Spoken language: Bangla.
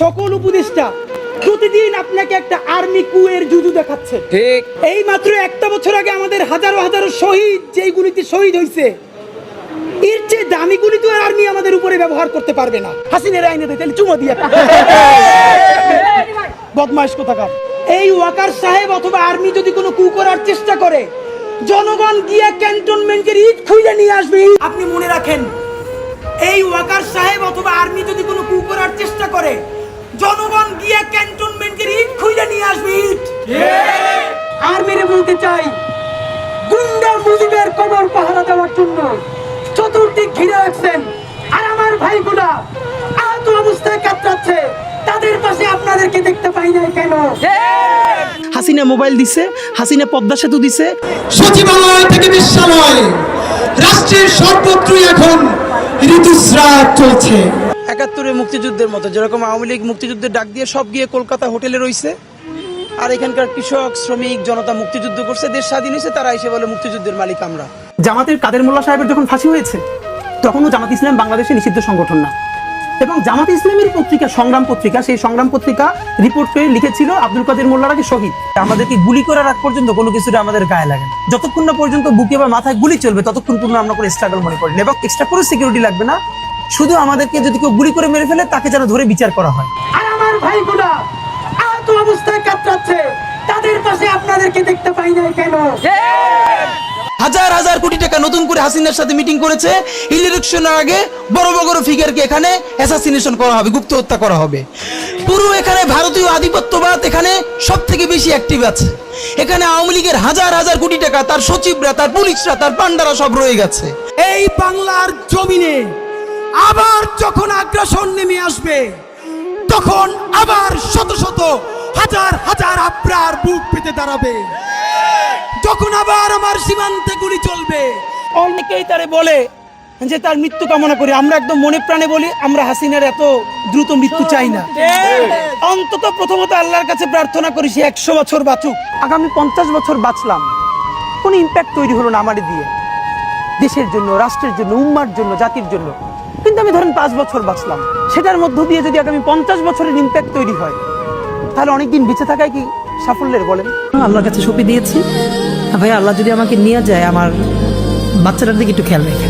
সকল উপদেষ্টা প্রতিদিন আপনাকে একটা আর্মি কুয়ের জুজু দেখাচ্ছে। ঠিক। এই মাত্র একটা বছর আগে আমাদের হাজারো হাজারো শহীদ যেই গুলিতে শহীদ হয়েছে এর চেয়ে দামি গুলি তো আর আর্মি আমাদের উপরে ব্যবহার করতে পারবে না। হাসিনের আইনে দেয় তাহলে চুমা দিয়ে। বদমাইশ কোথাকার? এই ওয়াকার সাহেব অথবা আর্মি যদি কোনো কু করার চেষ্টা করে জনগণ গিয়ে ক্যান্টনমেন্টের ইট খুঁজে নিয়ে আসবে। আপনি মনে রাখেন এই ওয়াকার সাহেব অথবা আর্মি যদি কোনো কু করার চেষ্টা করে। জনগণ গিয়ে ক্যান্টনমেন্টের ইট খুঁজে নিয়ে আসবে ইট। আর্মিরে বলতে চাই গুন্ডা মুজিবের কবর পাহারা দেওয়ার জন্য চতুর্দিক ঘিরে রাখছেন। আর আমার ভাইগুলা আহত অবস্থায় কাতরাচ্ছে। তাদের পাশে আপনাদেরকে দেখতে পাই নাই কেন? হাসিনা মোবাইল দিছে হাসিনা পদ্মা সেতু দিছে। সচিবালয় থেকে বিশ্বালয় রাষ্ট্রের সর্বত্রই এখন ঋতুস্রাব চলছে। একাত্তরে মুক্তিযুদ্ধের মতো, যেরকম আওয়ামী লীগ মুক্তিযুদ্ধের ডাক দিয়ে সব গিয়ে কলকাতা হোটেলে রইছে, আর এখানকার কৃষক, শ্রমিক, জনতা মুক্তিযুদ্ধ করছে, দেশ স্বাধীন হয়েছে, তারা এসে বলে মুক্তিযুদ্ধের মালিক আমরা। জামাতের কাদের মোল্লা সাহেবের যখন ফাঁসি হয়েছে, তখনও জামাত ইসলাম বাংলাদেশে নিষিদ্ধ সংগঠন না। এবং জামাত ইসলামের পত্রিকা, সংগ্রাম পত্রিকা, সেই সংগ্রাম পত্রিকা রিপোর্ট করে লিখেছিল আব্দুল কাদের মোল্লার আগে শহীদ। আমাদেরকে গুলি করার আগ পর্যন্ত কোনো কিছুটা আমাদের গায়ে লাগে না। যতক্ষণ না পর্যন্ত বুকে বা মাথায় গুলি চলবে, ততক্ষণ পর্যন্ত আমরা কোনো স্ট্রাগল মনে করি এবং এক্সট্রা কোনো সিকিউরিটি লাগবে না। শুধু আমাদেরকে যদি কেউ গুলি করে মেরে ফেলে তাকে যেন ধরে বিচার করা হয়। আর আমার ভাইগুলা আহত অবস্থায় কাতরাচ্ছে। তাদের পাশে আপনাদেরকে দেখতে পাই নাই কেন? হাজার হাজার কোটি টাকা নতুন করে হাসিনার সাথে মিটিং করেছে। ইলেকশনের আগে বড় বড় ফিগারকে এখানে অ্যাসাসিনেশন করা হবে গুপ্ত হত্যা করা হবে। পুরো এখানে ভারতীয় আধিপত্যবাদ এখানে সব থেকে বেশি অ্যাক্টিভ আছে। এখানে আওয়ামী লীগের হাজার হাজার কোটি টাকা তার সচিবরা তার পুলিশরা তার পান্ডারা সব রয়ে গেছে। এই বাংলার জমিনে আগ্রাসন নেমে আসবে। তখন আবার শত শত হাজার হাজার আব্রার বুক পেতে দাঁড়াবে। যখন আবার আমার সীমান্তে গুলি চলবে। অনেকেই তারে বলে যে তার মৃত্যু কামনা করি। আমরা একদম মনে প্রাণে বলি আমরা হাসিনার এত দ্রুত মৃত্যু চাই না। অন্তত প্রথমত আল্লাহর কাছে প্রার্থনা করি সে একশো বছর বাঁচুক। আগামী পঞ্চাশ বছর বাঁচলাম। কোনো ইম্প্যাক্ট তৈরি হলো না আমারে দিয়ে। দেশের জন্য, রাষ্ট্রের জন্য, উম্মার জন্য, জাতির জন্য। কিন্তু আমি ধরেন পাঁচ বছর বাঁচলাম। সেটার মধ্য দিয়ে যদি আগামী পঞ্চাশ বছরের ইম্প্যাক্ট তৈরি হয়, তাহলে অনেকদিন বেঁচে থাকায় কি সাফল্যের বলেন? আল্লাহর কাছে সঁপে দিয়েছি। ভাই আল্লাহ যদি আমাকে নিয়ে যায়, আমার বাচ্চাটার দিকে একটু খেয়াল রেখে